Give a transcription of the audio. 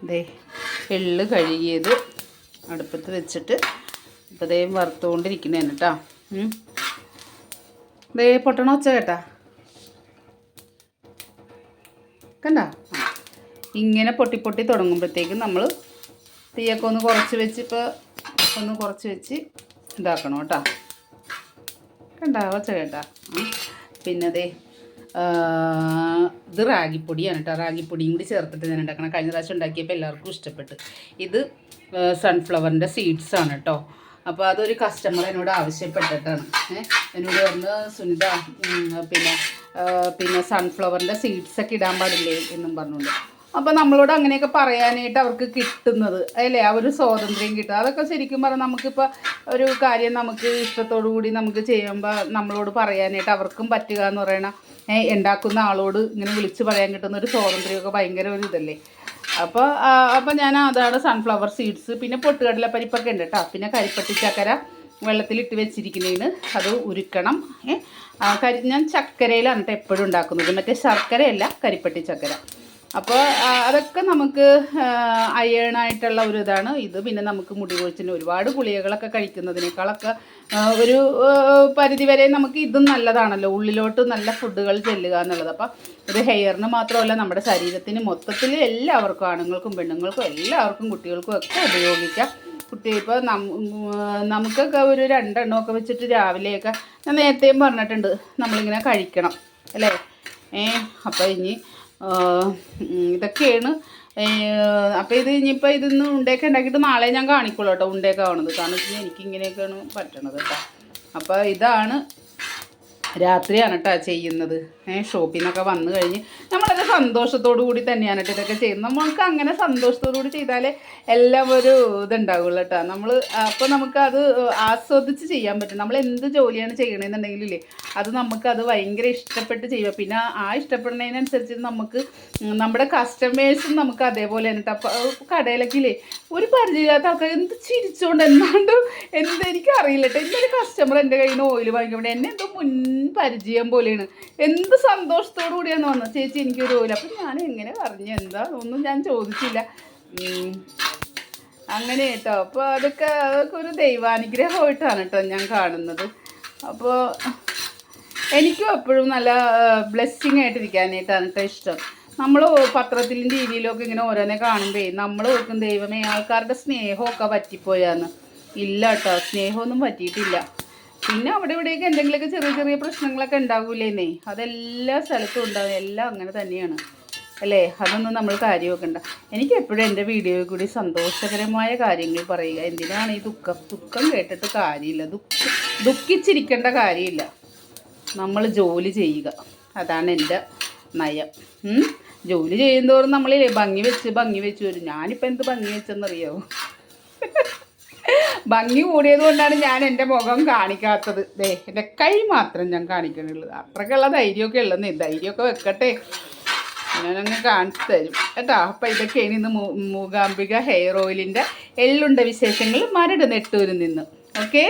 ദേ എള്ള് കഴുകിയത് അടുപ്പത്ത് വെച്ചിട്ട് ഇപ്പോൾ ദേ വറുത്തുകൊണ്ടിരിക്കുന്നതാണ് കേട്ടോ. ദേ പൊട്ടണ ഒച്ച കേട്ടാ. കണ്ട? ഇങ്ങനെ പൊട്ടി പൊട്ടി തുടങ്ങുമ്പോഴത്തേക്കും നമ്മൾ തീയൊക്കെ ഒന്ന് കുറച്ച് വെച്ച് ഇപ്പോൾ ഒന്ന് കുറച്ച് വെച്ച് ഇതാക്കണം കേട്ടോ. കണ്ട ഒച്ച കേട്ടാ. പിന്നെ ദേ ഇത് റാഗിപ്പൊടിയാണ് കേട്ടോ. റാഗിപ്പൊടിയും കൂടി ചേർത്തിട്ട് ഞാൻ ഉണ്ടാക്കണം. കഴിഞ്ഞ പ്രാവശ്യം ഉണ്ടാക്കിയപ്പോൾ എല്ലാവർക്കും ഇഷ്ടപ്പെട്ടു. ഇത് സൺഫ്ലവറിന്റെ സീഡ്സ് ആണ് കേട്ടോ. അപ്പോൾ അതൊരു കസ്റ്റമർ എന്നോട് ആവശ്യപ്പെട്ടിട്ടാണ്. എന്നോട് പറഞ്ഞ് സുനിത പിന്നെ പിന്നെ സൺഫ്ലവറിന്റെ സീഡ്സ് ഒക്കെ ഇടാൻ പാടില്ലേ? എന്നും പറഞ്ഞുകൊണ്ട്. അപ്പോൾ നമ്മളോട് അങ്ങനെയൊക്കെ പറയാനായിട്ട് അവർക്ക് കിട്ടുന്നത് അല്ലേ? ആ ഒരു സ്വാതന്ത്ര്യം കിട്ടുക അതൊക്കെ ശരിക്കും പറഞ്ഞാൽ നമുക്കിപ്പോൾ ഒരു കാര്യം നമുക്ക് ഇഷ്ടത്തോടു കൂടി നമുക്ക് ചെയ്യുമ്പോൾ നമ്മളോട് പറയാനായിട്ട് അവർക്കും പറ്റുക എന്ന് പറയണ ഉണ്ടാക്കുന്ന ആളോട് ഇങ്ങനെ വിളിച്ച് പറയാൻ കിട്ടുന്ന ഒരു സ്വാതന്ത്ര്യമൊക്കെ ഭയങ്കര ഒരു ഇതല്ലേ? അപ്പോൾ അപ്പോൾ ഞാൻ അതാണ് സൺഫ്ലവർ സീഡ്സ് പിന്നെ പൊട്ടുകടല പരിപ്പൊക്കെ ഉണ്ട് കേട്ടോ പിന്നെ കരിപ്പട്ടി ചക്കര വെള്ളത്തിലിട്ട് വെച്ചിരിക്കുന്നതിന് അത് ഉരുക്കണം കരി ഞാൻ ചക്കരയിലാണ് കേട്ടോ എപ്പോഴും ഉണ്ടാക്കുന്നത്. മറ്റേ ശർക്കരയല്ല കരിപ്പട്ടി ചക്കര. അപ്പോൾ അതൊക്കെ നമുക്ക് അയേണായിട്ടുള്ള ഒരു ഇതാണ്. ഇത് പിന്നെ നമുക്ക് മുടി കൊഴിച്ചിന് ഒരുപാട് ഗുളികകളൊക്കെ കഴിക്കുന്നതിനേക്കാളൊക്കെ ഒരു പരിധി വരെ നമുക്ക് ഇതും നല്ലതാണല്ലോ. ഉള്ളിലോട്ട് നല്ല ഫുഡുകൾ ചെല്ലുക എന്നുള്ളത്. അപ്പം ഇത് ഹെയറിന് മാത്രമല്ല നമ്മുടെ ശരീരത്തിന് മൊത്തത്തിൽ എല്ലാവർക്കും ആണുങ്ങൾക്കും പെണ്ണുങ്ങൾക്കും എല്ലാവർക്കും കുട്ടികൾക്കും ഒക്കെ ഉപയോഗിക്കാം. കുട്ടി ഇപ്പോൾ നമുക്കൊക്കെ ഒരു രണ്ടെണ്ണമൊക്കെ വെച്ചിട്ട് രാവിലെയൊക്കെ ഞാൻ നേരത്തെയും പറഞ്ഞിട്ടുണ്ട് നമ്മളിങ്ങനെ കഴിക്കണം അല്ലേ? ഏ അപ്പോൾ ഇനി ഇതൊക്കെയാണ്. അപ്പോൾ ഇത് ഇനിയിപ്പോൾ ഇതൊന്ന് ഉണ്ടയൊക്കെ ഉണ്ടാക്കിയിട്ട് നാളെ ഞാൻ കാണിക്കുള്ളൂ കേട്ടോ ഉണ്ടയൊക്കെ ആവണത് കാരണം വെച്ച് കഴിഞ്ഞാൽ എനിക്ക് ഇങ്ങനെയൊക്കെയാണ് പറ്റണത് കേട്ടോ. അപ്പോൾ ഇതാണ് രാത്രിയാണ് കേട്ടോ ചെയ്യുന്നത്. ഏഹ് ഷോപ്പിൽ നിന്നൊക്കെ വന്നു കഴിഞ്ഞ് നമ്മളത് സന്തോഷത്തോടു കൂടി തന്നെയാണ് കേട്ടോ ഇതൊക്കെ ചെയ്യുന്നത്. നമ്മൾക്ക് അങ്ങനെ സന്തോഷത്തോടു കൂടി ചെയ്താലേ എല്ലാം ഒരു ഇതുണ്ടാവുള്ളൂ കേട്ടോ നമ്മൾ അപ്പോൾ നമുക്ക് അത് ആസ്വദിച്ച് ചെയ്യാൻ പറ്റും. നമ്മൾ എന്ത് ജോലിയാണ് ചെയ്യണമെന്നുണ്ടെങ്കിലേ അത് നമുക്ക് അത് ഭയങ്കര ഇഷ്ടപ്പെട്ട് ചെയ്യുക. പിന്നെ ആ ഇഷ്ടപ്പെടുന്നതിനനുസരിച്ച് നമുക്ക് നമ്മുടെ കസ്റ്റമേഴ്സും നമുക്ക് അതേപോലെ തന്നെ അപ്പോൾ കടയിലൊക്കെ ഒരു പരിചയമില്ലാത്ത ആൾക്കാർ എന്ത് ചിരിച്ചുകൊണ്ട് എന്താണ്ട് എന്തെനിക്കറിയില്ല കേട്ടോ ഒരു കസ്റ്റമർ എന്റെ കയ്യിൽ നിന്ന് ഓയിൽ വാങ്ങിക്കുമ്പോൾ എന്നെ എന്തോ മുൻ പരിചയം പോലെയാണ്. എന്ത് സന്തോഷത്തോടു കൂടിയാണ് വന്നത്. ചേച്ചി എനിക്കൊരു പോലെ അപ്പം ഞാൻ എങ്ങനെ പറഞ്ഞു എന്താ ഒന്നും ഞാൻ ചോദിച്ചില്ല. അങ്ങനെ കേട്ടോ. അപ്പോൾ അതൊക്കെ അതൊക്കെ ഒരു ദൈവാനുഗ്രഹമായിട്ടാണ് കേട്ടോ ഞാൻ കാണുന്നത്. അപ്പോൾ എനിക്കും എപ്പോഴും നല്ല ബ്ലെസ്സിങ് ആയിട്ടിരിക്കാനായിട്ടാണ് കേട്ടോ ഇഷ്ടം. നമ്മൾ പത്രത്തിലും ടി വിയിലൊക്കെ ഇങ്ങനെ ഓരോന്നെ കാണുമ്പേ നമ്മൾ ഓർക്കും ദൈവമേ ആൾക്കാരുടെ സ്നേഹമൊക്കെ പറ്റിപ്പോയാന്ന്. ഇല്ല കേട്ടോ സ്നേഹമൊന്നും പറ്റിയിട്ടില്ല. പിന്നെ അവിടെ ഇവിടെയൊക്കെ എന്തെങ്കിലുമൊക്കെ ചെറിയ ചെറിയ പ്രശ്നങ്ങളൊക്കെ ഉണ്ടാവൂലേന്നേ. അതെല്ലാ സ്ഥലത്തും ഉണ്ടാവും. എല്ലാം അങ്ങനെ തന്നെയാണ്. അല്ലേ? അതൊന്നും നമ്മൾ കാര്യം വെക്കണ്ട. എനിക്ക് എപ്പോഴും എന്റെ വീഡിയോയിൽ കൂടി സന്തോഷകരമായ കാര്യങ്ങൾ പറയുക. എന്തിനാണ് ഈ ദുഃഖം? ദുഃഖം കേട്ടിട്ട് കാര്യമില്ല. ദുഃഖ ദുഃഖിച്ചിരിക്കേണ്ട കാര്യമില്ല. നമ്മൾ ജോലി ചെയ്യുക. അതാണ് എന്റെ നയം? ജോലി ചെയ്യുന്നതോറും നമ്മളില്ലേ ഭംഗി വെച്ച് ഭംഗി വെച്ച് വരും. ഞാനിപ്പോൾ എന്ത് ഭംഗി വെച്ചെന്നറിയാവോ? ഭംഗി കൂടിയത് കൊണ്ടാണ് ഞാൻ എന്റെ മുഖം കാണിക്കാത്തത്. ദേ എന്റെ കൈ മാത്രം ഞാൻ കാണിക്കണുള്ളൂ അത്രക്കുള്ള ധൈര്യമൊക്കെ ഉള്ളതെന്നേ ധൈര്യമൊക്കെ വെക്കട്ടെ. ഞാനങ്ങ് കാണിച്ചു തരും. കേട്ടോ അപ്പം ഇതൊക്കെയാണ് ഇന്ന് മൂകാംബിക ഹെയർ ഓയിലിന്റെ എള്ളുണ്ട വിശേഷങ്ങൾ മരട് നെട്ടൂരിൽ നിന്ന്. ഓക്കെ